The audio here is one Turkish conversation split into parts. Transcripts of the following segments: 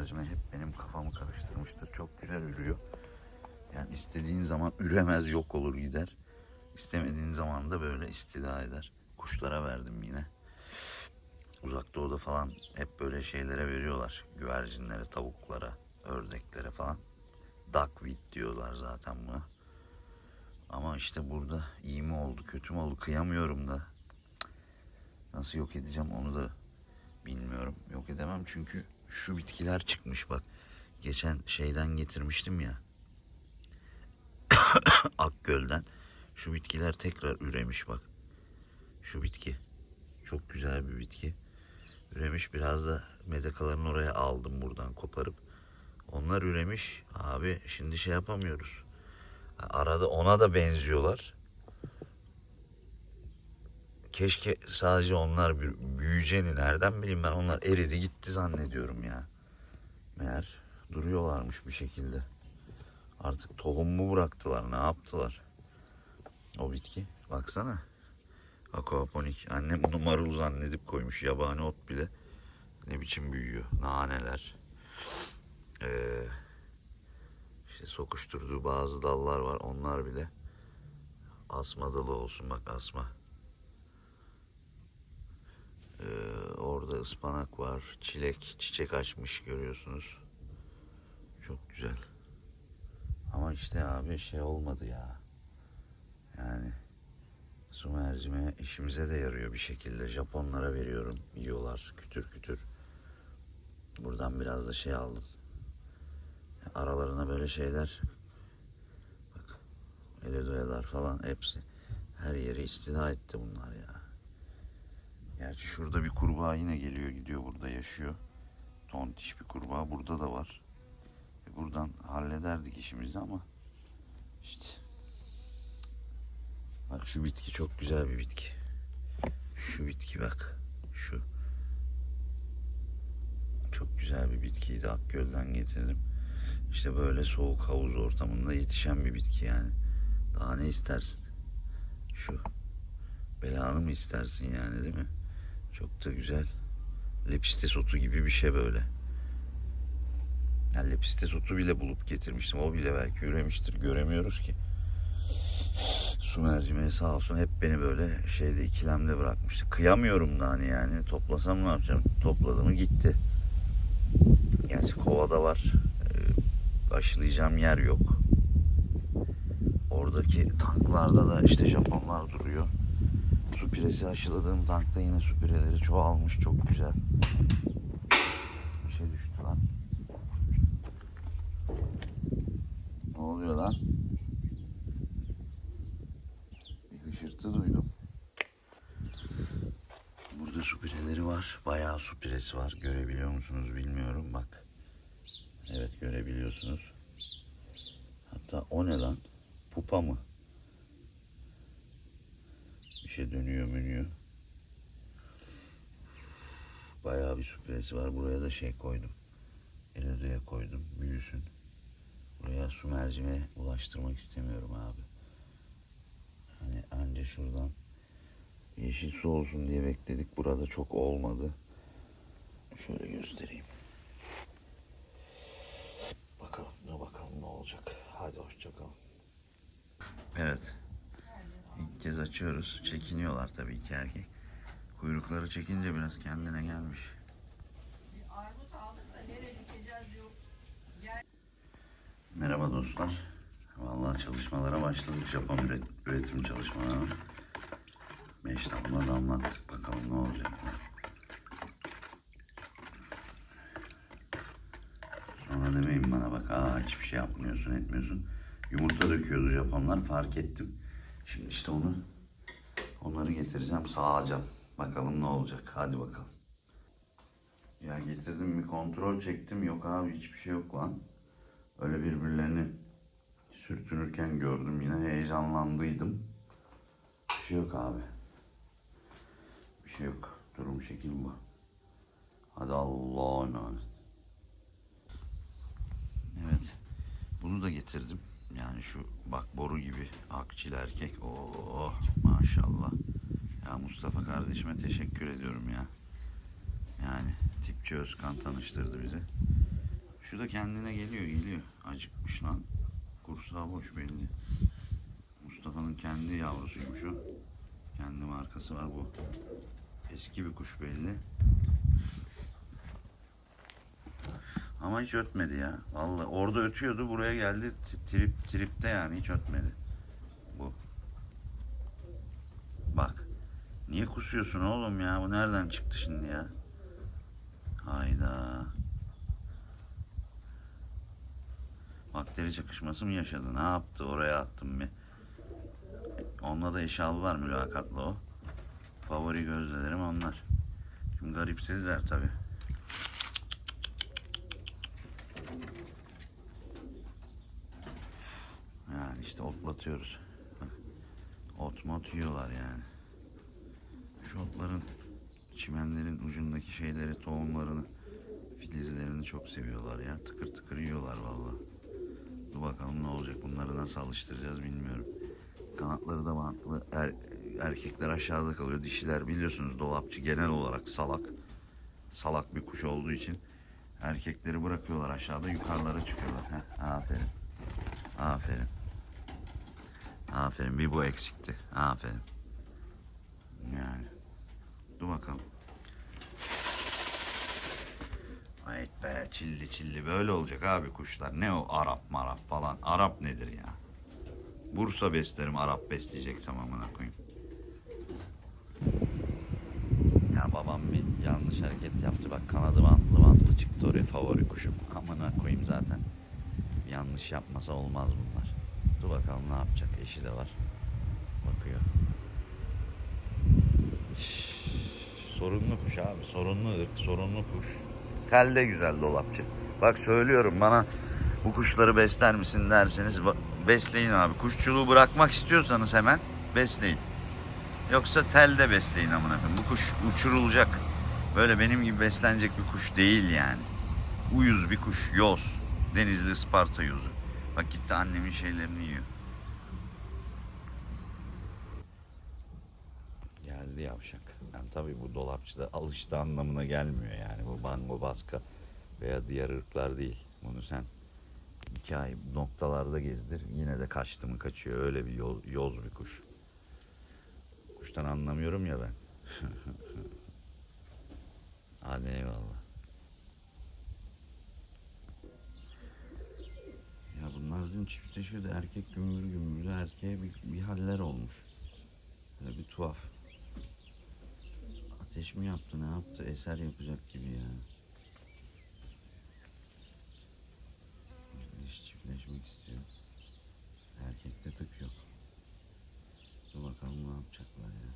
mercimeği hep benim kafamı karıştırmıştır. Çok güzel ürüyor. Yani istediğin zaman üremez yok olur gider. İstemediğin zaman da böyle istila eder. Kuşlara verdim yine. Uzak doğuda falan hep böyle şeylere veriyorlar. Güvercinlere, tavuklara, ördeklere falan. Duckweed diyorlar zaten buna. Ama işte burada iyi mi oldu, kötü mü oldu kıyamıyorum da. Nasıl yok edeceğim onu da bilmiyorum. Yok edemem çünkü şu bitkiler çıkmış bak. Geçen şeyden getirmiştim ya. Akgöl'den. Şu bitkiler tekrar üremiş bak. Şu bitki. Çok güzel bir bitki. Üremiş biraz da medekalarını oraya aldım buradan koparıp. Onlar üremiş. Abi şimdi şey yapamıyoruz. Arada ona da benziyorlar. Keşke sadece onlar büyü- büyüyeceğini nereden bileyim ben onlar eridi gitti zannediyorum ya. Meğer duruyorlarmış bir şekilde. Artık tohum mu bıraktılar ne yaptılar? O bitki baksana. Aquaponik. Annem bunu marul zannedip koymuş yabani ot bile. Ne biçim büyüyor. Naneler. Ee, işte sokuşturduğu bazı dallar var. Onlar bile asma dalı olsun bak asma. Ee, orada ıspanak var. Çilek çiçek açmış görüyorsunuz. Çok güzel. Ama işte abi şey olmadı ya. Yani su mercimeği işimize de yarıyor bir şekilde. Japonlara veriyorum. Yiyorlar kütür kütür. Buradan biraz da şey aldım. Aralarına böyle şeyler bak eledoyalar falan hepsi her yeri istila etti bunlar ya. Gerçi şurada bir kurbağa yine geliyor gidiyor burada yaşıyor. Tontiş bir kurbağa burada da var. E buradan hallederdik işimizi ama işte bak şu bitki çok güzel bir bitki. Şu bitki bak şu çok güzel bir bitkiydi Akgöl'den getirdim. İşte böyle soğuk havuz ortamında yetişen bir bitki yani. Daha ne istersin? Şu belanı mı istersin yani değil mi? Çok da güzel. Lepistes otu gibi bir şey böyle. Yani lepistes otu bile bulup getirmiştim. O bile belki üremiştir. Göremiyoruz ki. Su mercimeği sağ olsun hep beni böyle şeyde ikilemde bırakmıştı. Kıyamıyorum da hani yani. Toplasam ne yapacağım? Topladı mı gitti. Gerçi kovada var. Ee, aşılayacağım yer yok. Oradaki tanklarda da işte Japonlar duruyor. Su piresi aşıladığım tankta yine su pireleri çoğalmış. Çok güzel. Bir şey düştü lan. Ne oluyor lan? Bir hışırtı duydum. Burada su pireleri var. Bayağı su piresi var. Görebiliyor musunuz bilmiyorum bak. Evet görebiliyorsunuz. Hatta o ne lan? Pupa mı? Bir şey dönüyor mönüyor. Bayağı bir piresi var. Buraya da şey koydum. Elodaya koydum. Büyüsün. Buraya su mercimeği ulaştırmak istemiyorum abi. Hani anca şuradan yeşil su olsun diye bekledik. Burada çok olmadı. Şöyle göstereyim. Bakalım ne bakalım ne olacak. Hadi hoşçakalın. Evet. Kez açıyoruz. Çekiniyorlar tabii iki erkek. Kuyrukları çekince biraz kendine gelmiş. Merhaba dostlar. Vallahi çalışmalara başladık. Japon üret- üretim çalışmalarına. Beş damla damlattık. Bakalım ne olacak. Sonra demeyin bana bak aa hiçbir şey yapmıyorsun etmiyorsun. Yumurta döküyordu Japonlar fark ettim. Şimdi işte onu onları getireceğim sağacağım. Bakalım ne olacak. Hadi bakalım. Ya getirdim bir kontrol çektim. Yok abi hiçbir şey yok lan. Öyle birbirlerini sürtünürken gördüm yine heyecanlandıydım. Bir şey yok abi. Bir şey yok. Durum şekil bu. Hadi Allah'a emanet. Evet. Bunu da getirdim. Yani şu bak boru gibi akçil erkek. Oo maşallah. Ya Mustafa kardeşime teşekkür ediyorum ya. Yani Tipçi Özkan tanıştırdı bizi. Şu da kendine geliyor geliyor. Acıkmış lan. Kursağı boş belli. Mustafa'nın kendi yavrusuymuş o. Kendi markası var bu. Eski bir kuş belli. Ama hiç ötmedi ya. Vallahi orada ötüyordu buraya geldi trip tripte yani hiç ötmedi. Bu. Bak. Niye kusuyorsun oğlum ya? Bu nereden çıktı şimdi ya? Hayda. Bakteri çakışması mı yaşadı? Ne yaptı? Oraya attım bir. Onunla da eşyalı var mülakatlı o. Favori gözdelerim onlar. Şimdi garipsediler tabi. Yani işte otlatıyoruz. Bak, Ot mot yiyorlar yani. Şu otların çimenlerin ucundaki şeyleri, tohumlarını, filizlerini çok seviyorlar ya. Tıkır tıkır yiyorlar vallahi. Dur bakalım ne olacak. Bunları nasıl alıştıracağız bilmiyorum. Kanatları da bantlı. Er- erkekler aşağıda kalıyor. Dişiler biliyorsunuz dolapçı genel olarak salak. Salak bir kuş olduğu için erkekleri bırakıyorlar aşağıda yukarılara çıkıyorlar. Heh, aferin. Aferin. Aferin. Bir bu eksikti. Aferin. Yani. Dur bakalım. Ay be çilli çilli böyle olacak abi kuşlar. Ne o Arap marap falan. Arap nedir ya? Bursa beslerim Arap besleyeceksem amına koyayım. Ya babam bir yanlış hareket yaptı. Bak kanadı bantlı bantlı çıktı oraya favori kuşum. Amına koyayım zaten. Yanlış yapmasa olmaz bunlar. Dur bakalım ne yapacak. Eşi de var. Bakıyor. Sorunlu kuş abi. Sorunlu ırk, sorunlu kuş. Tel de güzel dolapçı. Bak söylüyorum bana bu kuşları besler misin derseniz besleyin abi. Kuşçuluğu bırakmak istiyorsanız hemen besleyin. Yoksa telde besleyin amına koyayım. Bu kuş uçurulacak. Böyle benim gibi beslenecek bir kuş değil yani. Uyuz bir kuş, yoz. Denizli Isparta yozu. Bak annemin şeylerini yiyor. Geldi yavşak. Yani tabii bu dolapçıda alıştı anlamına gelmiyor yani. Bu bango baska veya diğer ırklar değil. Bunu sen iki ay noktalarda gezdir. Yine de kaçtı mı kaçıyor. Öyle bir yoz, yoz bir kuş. Kuştan anlamıyorum ya ben. Hadi eyvallah. Ya bunlar dün çiftleşiyordu. Erkek gümbür gümbürdü. Erkeğe bir, bir haller olmuş. Böyle bir tuhaf. Ateş mi yaptı ne yaptı? Eser yapacak gibi ya. Diş çiftleşmek istiyor. Erkekte tık yok. Dur bakalım ne yapacaklar ya.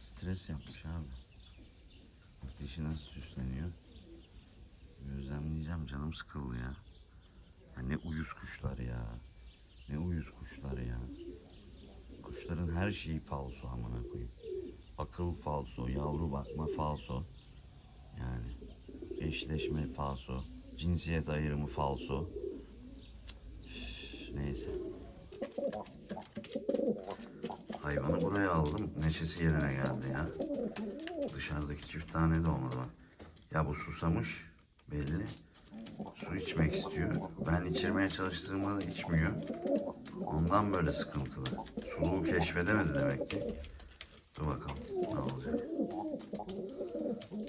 Stres yapmış abi. Dişi nasıl süsleniyor. Gözlemleyeceğim canım sıkıldı ya. ya. Ne uyuz kuşlar ya. Ne uyuz kuşlar ya. Kuşların her şeyi falso amına koyayım. Akıl falso, yavru bakma falso. Yani eşleşme falso, cinsiyet ayrımı falso. Üf, Neyse. Hayvanı buraya aldım. Neşesi yerine geldi ya. Dışarıdaki çift tane de olmadı bak. Ya bu susamış belli. İçmek istiyor. Ben içirmeye çalıştığımda da içmiyor. Ondan böyle sıkıntılı. Suluğu keşfedemedi demek ki. Dur bakalım ne olacak.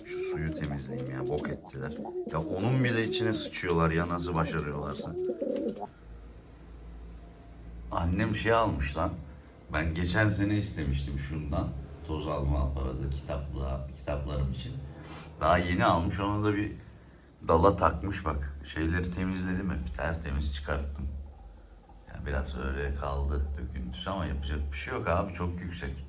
Şu suyu temizleyeyim ya. Bok ettiler. Ya onun bile içine sıçıyorlar ya nasıl başarıyorlarsa. Annem şey almış lan. Ben geçen sene istemiştim şundan. Toz alma aparatı kitaplığa, kitaplarım için. Daha yeni almış onu da bir dala takmış bak. Şeyleri temizledim hep tertemiz çıkarttım. Yani biraz öyle kaldı döküntüsü ama yapacak bir şey yok abi çok yüksek.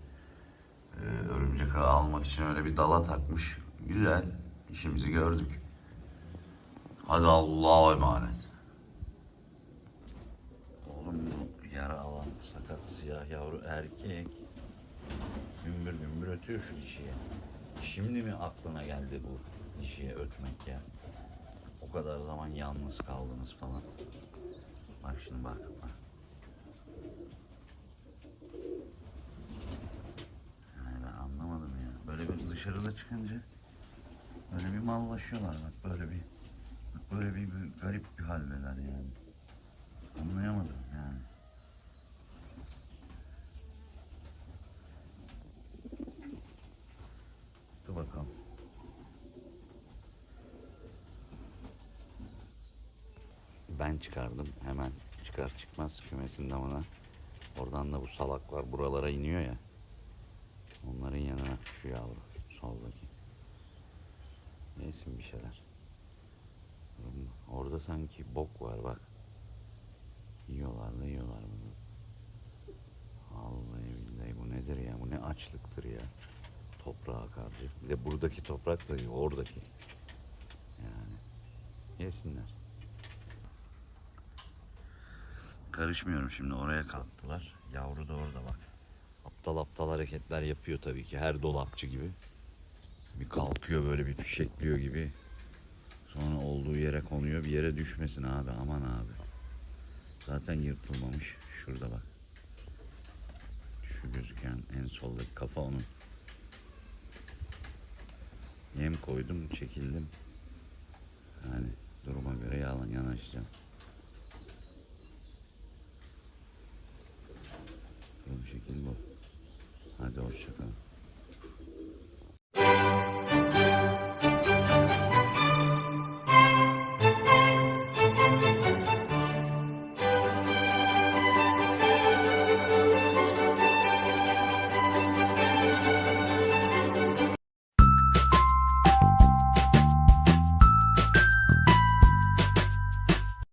Ee, örümcek ağı almak için öyle bir dala takmış. Güzel işimizi gördük. Hadi Allah'a emanet. Oğlum bu yara alan sakat siyah yavru erkek. Gümbür gümbür ötüyor şu dişiye. Şimdi mi aklına geldi bu dişiye ötmek ya? O kadar zaman yalnız kaldınız falan. Bak şimdi bak bak. Yani ben anlamadım ya. dışarıda çıkınca böyle bir mallaşıyorlar bak böyle bir böyle bir, bir garip bir haldeler yani. Anlayamadım yani. Dur bakalım. Ben çıkardım hemen çıkar çıkmaz kümesin damına. Oradan da bu salaklar buralara iniyor ya. Onların yanına şu yavru soldaki. Yesin bir şeyler. Orada sanki bok var bak. Yiyorlar da yiyorlar bunu. Vallahi billahi bu nedir ya? Bu ne açlıktır ya. Toprağa karşı. Bir de buradaki toprak da oradaki. Yani yesinler. Karışmıyorum şimdi oraya kalktılar. Yavru da orada bak. Aptal aptal hareketler yapıyor tabii ki her dolapçı gibi. Bir kalkıyor böyle bir fişekliyor gibi. Sonra olduğu yere konuyor bir yere düşmesin abi aman abi. Zaten yırtılmamış. Şurada bak. Şu gözüken en soldaki kafa onun. Yem koydum çekildim. Yani duruma göre yalan yanaşacağım. Bu şekil bu. Hadi hoşçakalın.